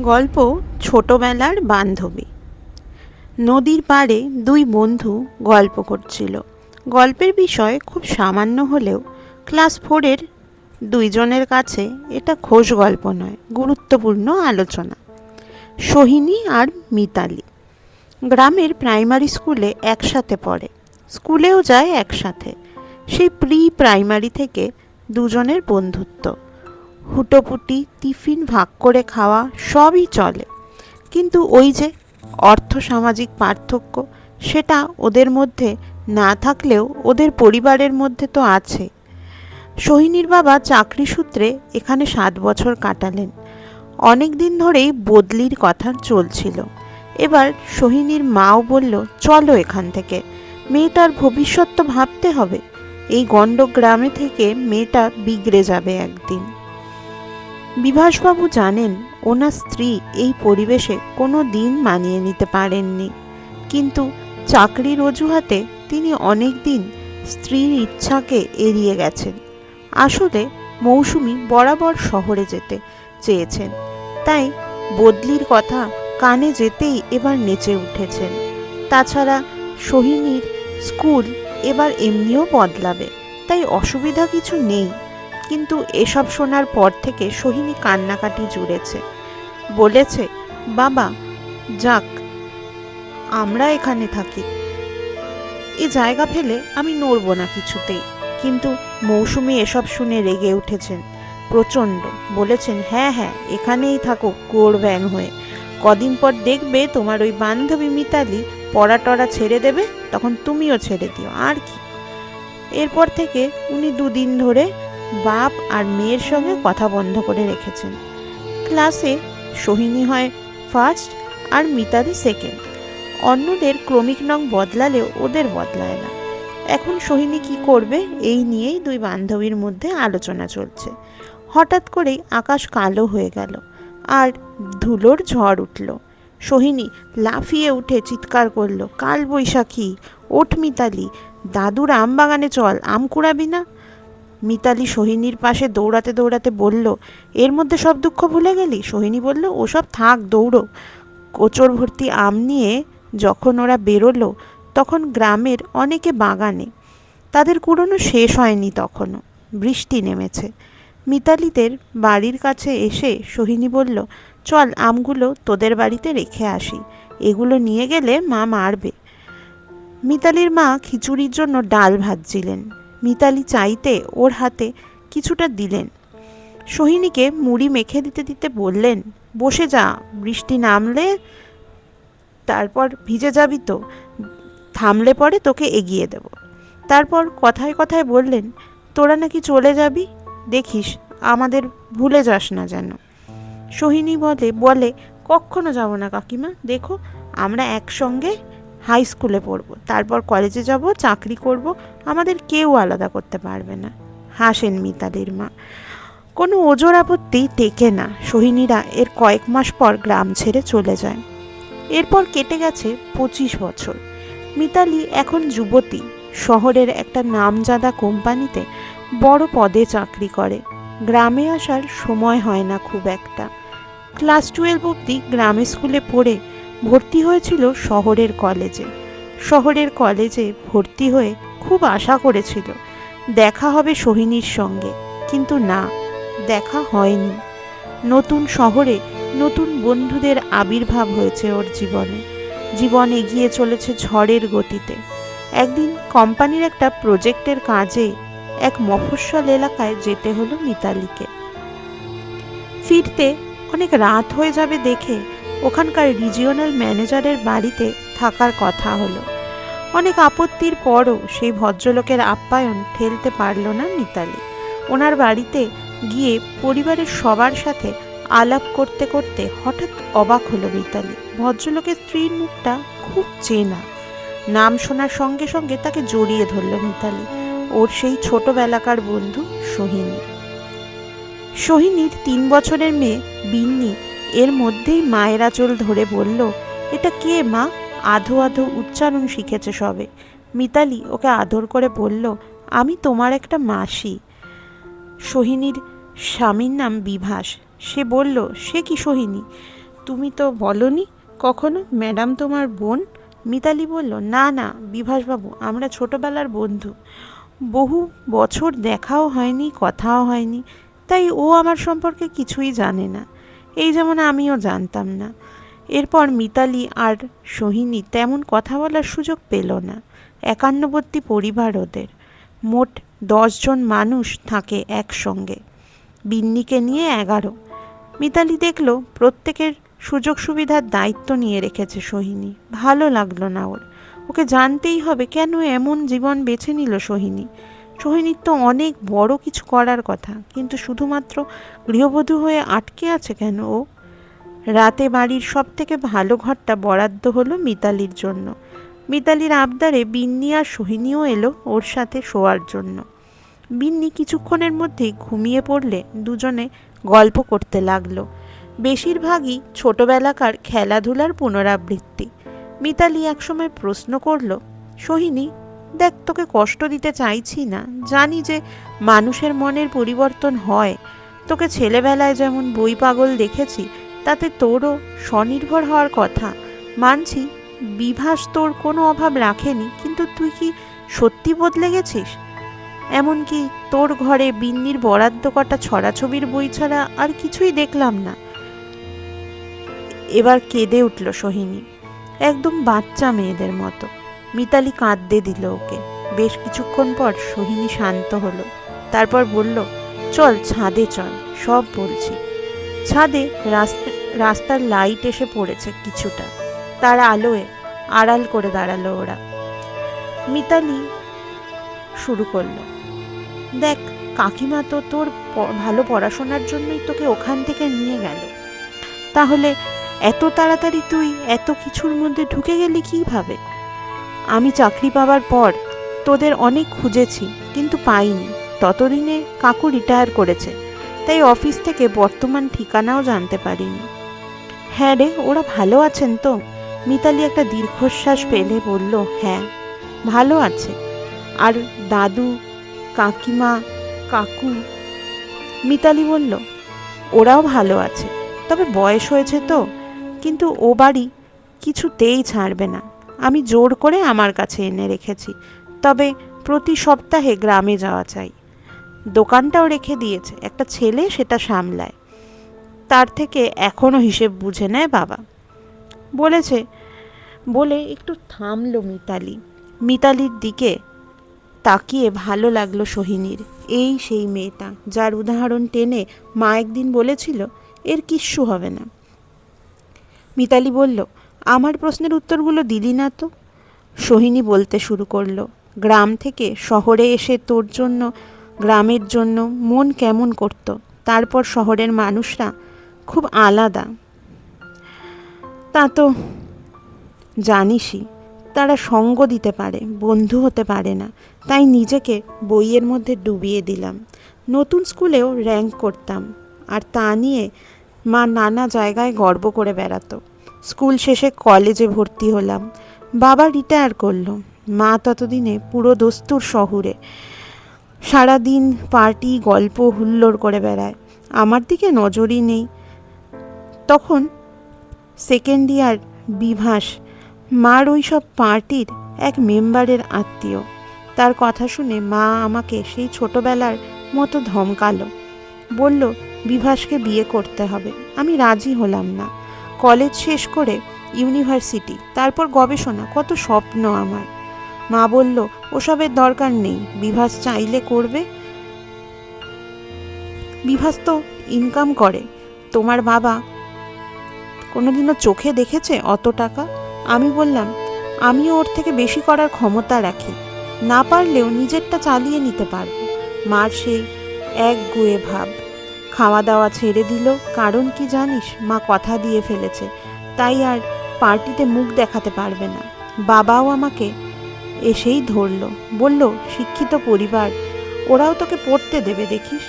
গল্প ছোটবেলার বান্ধবী। নদীর পাড়ে দুই বন্ধু গল্প করছিল। গল্পের বিষয় খুব সামান্য হলেও ক্লাস ফোরের দুইজনের কাছে এটা খোশ গল্প নয়, গুরুত্বপূর্ণ আলোচনা। সোহিনী আর মিতালি গ্রামের প্রাইমারি স্কুলে একসাথে পড়ে, স্কুলেও যায় একসাথে। সেই প্রি প্রাইমারি থেকে দুজনের বন্ধুত্ব। হুটোপুটি টিফিন ভাগ করে খাওয়া সবই চলে। কিন্তু ওই যে অর্থ সামাজিক পার্থক্য, সেটা ওদের মধ্যে না থাকলেও ওদের পরিবারের মধ্যে তো আছে। সোহিনীর বাবা চাকরি সূত্রে এখানে সাত বছর কাটালেন। অনেক দিন ধরেই বদলির কথা চলছিল। এবার সোহিনীর মাও বলল, চলো এখান থেকে। মেয়েটার ভবিষ্যৎ তো ভাবতে হবে। এই গণ্ড গ্রামে থেকে মেয়েটা বিগড়ে যাবে একদিন। বিভাসবাবু জানেন, ওনার স্ত্রী এই পরিবেশে কোনো দিন মানিয়ে নিতে পারেননি। কিন্তু চাকরির অজুহাতে তিনি অনেক দিন স্ত্রীর ইচ্ছাকে এড়িয়ে গেছেন। আসলে মৌসুমি বরাবর শহরে যেতে চেয়েছেন। তাই বদলির কথা কানে যেতেই এবার নেচে উঠেছেন। তাছাড়া সোহিনীর স্কুল এবার এমনিও বদলাবে, তাই অসুবিধা কিছু নেই। কিন্তু এসব শোনার পর থেকে সোহিনী কান্নাকাটি জুড়েছে। বলেছে, বাবা, যাক, আমরা এখানে থাকি। এ জায়গা ফেলে আমি নড়ব না কিছুতেই। কিন্তু মৌসুমি এসব শুনে রেগে উঠেছেন। প্রচণ্ড। বলেছেন হ্যাঁ হ্যাঁ এখানেই থাকো গোড় ব্যাং হয়ে। কদিন পর দেখবে তোমার ওই বান্ধবী মিতালি পড়া টড়া ছেড়ে দেবে, তখন তুমিও ছেড়ে দিও। আর কি? এরপর থেকে উনি দুদিন ধরে বাপ আর মেয়ের সঙ্গে কথা বন্ধ করে রেখেছেন। ক্লাসে সোহিনী হয় ফার্স্ট আর মিতালি সেকেন্ড অন্যদের ক্রমিক নং বদলালেও ওদের বদলায় না। এখন সোহিনী কি করবে, এই নিয়েই দুই বান্ধবীর মধ্যে আলোচনা চলছে। হঠাৎ করেই আকাশ কালো হয়ে গেল আর ধুলোর ঝড় উঠল। সোহিনী লাফিয়ে উঠে চিৎকার করল, কাল বৈশাখী, ওঠ মিতালি, দাদুর আম বাগানে চল, আম কুড়াবি না? মিতালি সোহিনীর পাশে দৌড়াতে দৌড়াতে বলল, এর মধ্যে সব দুঃখ ভুলে গেলি? সোহিনী বলল, ওসব থাক, দৌড়ো। কোচর ভর্তি আম নিয়ে যখন ওরা বেরোলো, তখন গ্রামের অনেকে বাগানে, তাদের কুড়োনো শেষ হয়নি তখনও, বৃষ্টি নেমেছে। মিতালিদের বাড়ির কাছে এসে সোহিনী বলল, চল আমগুলো তোদের বাড়িতে রেখে আসি, এগুলো নিয়ে গেলে মা মারবে। মিতালির মা খিচুড়ির জন্য ডাল ভাজছিলেন। মিতালি চাইতে ওর হাতে কিছুটা দিলেন। সোহিনীকে মুড়ি মেখে দিতে দিতে বললেন, বসে যা, বৃষ্টি নামলে তারপর ভিজে যাবি তো, থামলে পরে তোকে এগিয়ে দেব। তারপর কথায় কথায় বললেন, তোরা নাকি চলে যাবি? দেখিস, আমাদের ভুলে যাস না যেন। সোহিনী বলে বলে কখনো যাব না কাকিমা, দেখো, আমরা একসঙ্গে হাই স্কুলে পড়ব। তারপর কলেজে যাব, চাকরি করব। আমাদের কেউ আলাদা করতে পারবে না। হাসেন মিতালির মা। কোনো ওজোর আপত্তি টেকে না। সোহিনীরা এর কয়েক মাস পর গ্রাম ছেড়ে চলে যায়। এরপর কেটে গেছে পঁচিশ বছর। মিতালি এখন যুবতী। শহরের একটা নামজাদা কোম্পানিতে বড় পদে চাকরি করে। গ্রামে আসার সময় হয় না খুব একটা। ক্লাস টুয়েলভ অবধি গ্রামে স্কুলে পড়ে ভর্তি হয়েছিল শহরের কলেজে। শহরের কলেজে ভর্তি হয়ে খুব আশা করেছিল, দেখা হবে সোহিনীর সঙ্গে। কিন্তু না, দেখা হয়নি। নতুন শহরে নতুন বন্ধুদের আবির্ভাব হয়েছে ওর জীবনে। জীবন এগিয়ে চলেছে ঝড়ের গতিতে। একদিন কোম্পানির একটা প্রজেক্টের কাজে এক মফস্বল এলাকায় যেতে হলো মিতালিকে। ফিরতে অনেক রাত হয়ে যাবে দেখে ওখানকার রিজিওনাল ম্যানেজারের বাড়িতে থাকার কথা হলো। অনেক আপত্তির পরও সেই ভদ্রলোকের আপ্যায়ন ঠেলতে পারল না মিতালি। ওনার বাড়িতে গিয়ে পরিবারের সবার সাথে আলাপ করতে করতে হঠাৎ অবাক হলো মিতালি। ভদ্রলোকের স্ত্রীর মুখটা খুব চেনা। নাম শোনার সঙ্গে সঙ্গে তাকে জড়িয়ে ধরল মিতালি। ওর সেই ছোটবেলাকার বন্ধু সোহিনী। সোহিনীর তিন বছরের মেয়ে বিন্নি এর মধ্যেই মায়ের আঁচল ধরে বলল, এটা কে মা? আধো আধো উচ্চারণ শিখেছে সবে। মিতালি ওকে আদর করে বলল, আমি তোমার একটা মাসি। সোহিনীর স্বামীর নাম বিভাস। সে বলল, সে কি সোহিনী? তুমি তো বলনি কখনো? ম্যাডাম তোমার বোন? মিতালি বলল, না না, বিভাসবাবু, আমরা ছোটবেলার বন্ধু। বহু বছর দেখাও হয়নি, কথাও হয়নি, তাই ও আমার সম্পর্কে কিছুই জানে না। এই যেমন আমিও জানতাম না। এরপর মিতালি আর সোহিনী তেমন কথা বলার সুযোগ পেল না। একান্নবর্তী পরিবার ওদের। মোট দশজন মানুষ থাকে একসঙ্গে। বিন্নিকে নিয়ে এগারো। মিতালি দেখল প্রত্যেকের সুযোগ সুবিধার দায়িত্ব নিয়ে রেখেছে সোহিনী। ভালো লাগল না ওর। ওকে জানতেই হবে কেন এমন জীবন বেছে নিল সোহিনী। সোহিনীর তো অনেক বড় কিছু করার কথা, কিন্তু শুধুমাত্র গৃহবধূ হয়ে আটকে আছে কেন ও? রাতে বাড়ির সব থেকে ভালো ঘরটা বরাদ্দ হলো মিতালির জন্য। মিতালির আবদারে বিন্নি আর সোহিনীও এলো ওর সাথে শোয়ার জন্য। বিন্নি কিছুক্ষণের মধ্যেই ঘুমিয়ে পড়লে দুজনে গল্প করতে লাগল। বেশিরভাগই ছোটবেলাকার খেলাধুলার পুনরাবৃত্তি। মিতালি একসময় প্রশ্ন করল, সোহিনী দেখ, তোকে কষ্ট দিতে চাইছি না। জানি যে মানুষের মনের পরিবর্তন হয়। তোকে ছেলেবেলায় যেমন বই পাগল দেখেছি, তাতে তোরও স্বনির্ভর হওয়ার কথা। মানছি, বিভাস তোর কোনো অভাব রাখেনি, কিন্তু তুই কি সত্যি বদলে গেছিস? এমনকি তোর ঘরে বিন্নির বরাদ্দ কটা ছড়াছবির বই ছাড়া আর কিছুই দেখলাম না। এবার কেঁদে উঠল সোহিনী, একদম বাচ্চা মেয়েদের মতো। মিতালি কাঁদতে দিল ওকে। বেশ কিছুক্ষণ পর সোহিনী শান্ত হলো। তারপর বলল, চল ছাদে চল, সব বলছি। ছাদে রাস্তা, রাস্তার লাইট এসে পড়েছে কিছুটা। তার আলোয় আড়াল করে দাঁড়াল ওরা। মিতালি শুরু করল, দেখ, কাকিমা তো তোর ভালো পড়াশোনার জন্যই তোকে ওখান থেকে নিয়ে গেল। তাহলে এত তাড়াতাড়ি তুই এত কিছুর মধ্যে ঢুকে গেলি কীভাবে? আমি চাকরি পাওয়ার পর তোদের অনেক খুঁজেছি, কিন্তু পাইনি। ততদিনে কাকু রিটায়ার করেছে, তাই অফিস থেকে বর্তমান ঠিকানাও জানতে পারিনি। হ্যাঁ রে, ওরা ভালো আছেন তো? মিতালি একটা দীর্ঘশ্বাস পেলে বলল হ্যাঁ ভালো আছে। আর দাদু, কাকিমা, কাকু? মিতালি বলল, ওরাও ভালো আছে, তবে বয়স হয়েছে তো, কিন্তু ও বাড়ি কিছুতেই ছাড়বে না। আমি জোর করে আমার কাছে এনে রেখেছি। তবে প্রতি সপ্তাহে গ্রামে যাওয়া চাই। দোকানটাও রেখে দিয়েছে, একটা ছেলে সেটা সামলায়। তার থেকে এখনও হিসেব বুঝে নেয় বাবা। বলেছে, বলে একটু থামলো মিতালি। মিতালির দিকে তাকিয়ে ভালো লাগল সোহিনীর। এই সেই মেয়েটা, যার উদাহরণ টেনে মা একদিন বলেছিল, এর কিচ্ছু হবে না। মিতালি বলল আমার প্রশ্নের উত্তরগুলো দিলি না তো? সোহিনী বলতে শুরু করল, গ্রাম থেকে শহরে এসে তোর জন্য, গ্রামের জন্য মন কেমন করত? তারপর শহরের মানুষরা খুব আলাদা। তা তো জানিসই, তারা সঙ্গ দিতে পারে, বন্ধু হতে পারে না। তাই নিজেকে বইয়ের মধ্যে ডুবিয়ে দিলাম। নতুন স্কুলেও র্যাঙ্ক করতাম, আর তা নিয়ে মা নানা জায়গায় গর্ব করে বেড়াতো। স্কুল শেষে কলেজে ভর্তি হলাম। বাবা রিটায়ার করল। মা ততদিনে পুরো দস্তুর শহুরে। সারাদিন পার্টি গল্প, হুল্লোড় করে বেড়ায়। আমার দিকে নজরই নেই। তখন সেকেন্ড ইয়ার বিভাস মার ওই সব পার্টির এক মেম্বারের আত্মীয়। তার কথা শুনে মা আমাকে সেই ছোটবেলার মতো ধমকালো। বলল, বিভাসকে বিয়ে করতে হবে। আমি রাজি হলাম না। কলেজ শেষ করে ইউনিভার্সিটি, তারপর গবেষণা, কত স্বপ্ন আমার। মা বলল, ওসবের দরকার নেই, বিভাস চাইলে করবে। বিভাস তো ইনকাম করে। তোমার বাবা কোনোদিনও চোখে দেখেছে অত টাকা? আমি বললাম, আমিও ওর থেকে বেশি করার ক্ষমতা রাখি। না পারলেও নিজেরটা চালিয়ে নিতে পারব। মার সেই এক গুয়ে ভাব। খাওয়া দাওয়া ছেড়ে দিল। কারণ কি জানিস, মা কথা দিয়ে ফেলেছে। তাই আর পার্টিতে মুখ দেখাতে পারবে না। বাবাও আমাকে এসেই ধরলো। বলল, শিক্ষিত পরিবার, ওরাও তোকে পড়তে দেবে, দেখিস?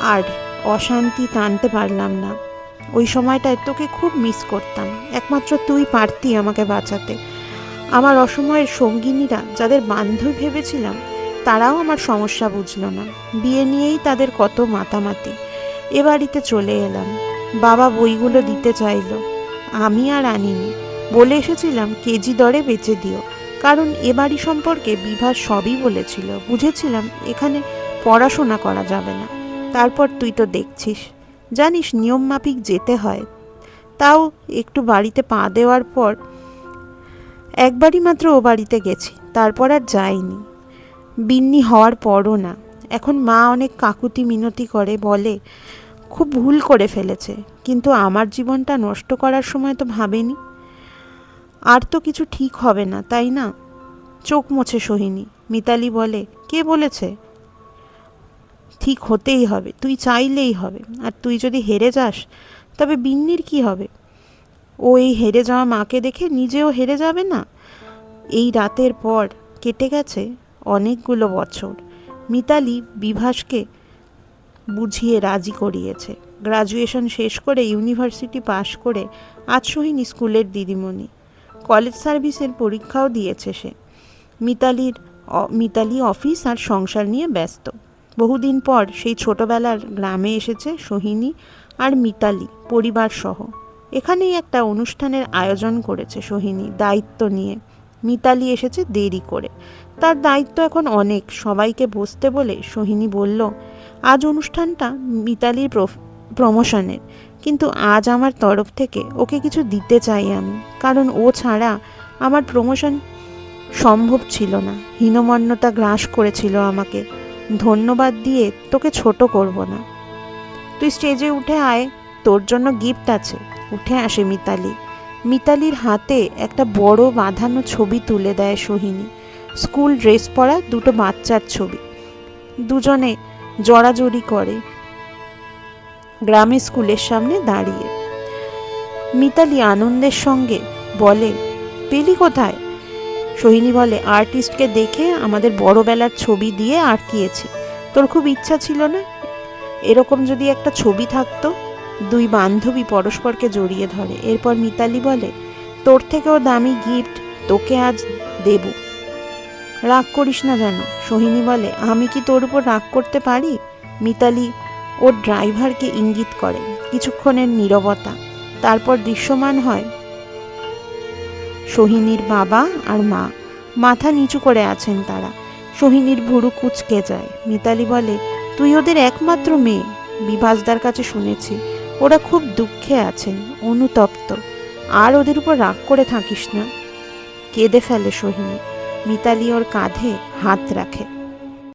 আর অশান্তি টানতে পারলাম না। ওই সময়টায় তোকে খুব মিস করতাম। একমাত্র তুই পারতি আমাকে বাঁচাতে। আমার অসময়ের সঙ্গিনীরা, যাদের বান্ধব ভেবেছিলাম তারাও আমার সমস্যা বুঝলো না। বিয়ে নিয়েই তাদের কত মাতামাতি। এ বাড়িতে চলে এলাম। বাবা বইগুলো দিতে চাইলো। আমি আর আনিনি। বলে এসেছিলাম, কেজি দরে বেচে দিও। কারণ এ বাড়ি সম্পর্কে বিভাস সবই বলেছিল। বুঝেছিলাম, এখানে পড়াশোনা করা যাবে না। তারপর তুই তো দেখছিস। জানিস, নিয়ম মাফিক যেতে হয়। তাও একটু বাড়িতে পা দেওয়ার পর একবারই মাত্র ও বাড়িতে গেছি। তারপর আর যাইনি। বিন্নি হওয়ার পরও না। এখন মা অনেক কাকুতি মিনতি করে, বলে, খুব ভুল করে ফেলেছে, কিন্তু আমার জীবনটা নষ্ট করার সময় তো ভাবেনি। আর তো কিছু ঠিক হবে না, তাই না? চোখ মোছে সোহিনী। মিতালি বলে, কে বলেছে? ঠিক হতেই হবে, তুই চাইলেই হবে, আর তুই যদি হেরে যাস, তবে বিন্নির কি হবে? ও এই হেরে যাওয়া মাকে দেখে নিজেও হেরে যাবে না? এই রাতের পর কেটে গেছে অনেকগুলো বছর। মিতালি বিভাসকে বুঝিয়ে রাজি করিয়েছে। গ্রাজুয়েশন শেষ করে ইউনিভার্সিটি পাশ করে আজ সোহিনী স্কুলের দিদিমণি। কলেজ সার্ভিসের পরীক্ষাও দিয়েছে সে। মিতালির মিতালি অফিস আর সংসার নিয়ে ব্যস্ত। বহুদিন পর সেই ছোটবেলার গ্রামে এসেছে সোহিনী আর মিতালি পরিবার সহ এখানেই একটা অনুষ্ঠানের আয়োজন করেছে সোহিনী, দায়িত্ব নিয়ে। মিতালি এসেছে দেরি করে। তার দায়িত্ব এখন অনেক, সবাইকে বসতে বলে সোহিনী বলল, আজ অনুষ্ঠানটা মিতালির প্রমোশনের, কিন্তু আজ আমার তরফ থেকে ওকে কিছু দিতে চাই আমি, কারণ ও ছাড়া আমার প্রমোশন সম্ভব ছিল না। হীনমন্যতা গ্রাস করেছিল আমাকে। ধন্যবাদ দিয়ে তোকে ছোট করব না। তুই স্টেজে উঠে আয়, তোর জন্য গিফট আছে। উঠে আসে মিতালি। মিতালির হাতে একটা বড় বাঁধানো ছবি তুলে দেয় সোহিনী। স্কুল ড্রেস পরা দুটো বাচ্চার ছবি। দুজনে জড়াজড়ি করে গ্রামে স্কুলের সামনে দাঁড়িয়ে। মিতালি আনন্দের সঙ্গে বলে, পেলি কোথায়? সোহিনী বলে, আর্টিস্টকে দেখে আমাদের বড়বেলার ছবি দিয়ে আটকিয়েছি। তোর খুব ইচ্ছা ছিল না? এরকম যদি একটা ছবি থাকতো দুই বান্ধবী পরস্পরকে জড়িয়ে ধরে। এরপর মিতালি বলে, তোর থেকেও দামি গিফট তোকে আজ দেব। রাগ করিস না যেন। সোহিনী বলে, আমি কি তোর উপর রাগ করতে পারি? মিতালি ওর ড্রাইভারকে ইঙ্গিত করে, কিছুক্ষণের নীরবতা। তারপর দৃশ্যমান হয় সোহিনীর বাবা আর মা। মাথা নিচু করে আছেন তারা। সোহিনীর ভুরু কুচকে যায়। মিতালি বলে, তুই ওদের একমাত্র মেয়ে। বিভাসদার কাছে শুনেছি ওরা খুব দুঃখে আছেন, অনুতপ্ত। আর ওদের উপর রাগ করে থাকিস না। কেঁদে ফেলে সোহিনী। মিতালি ওর কাঁধে হাত রাখে।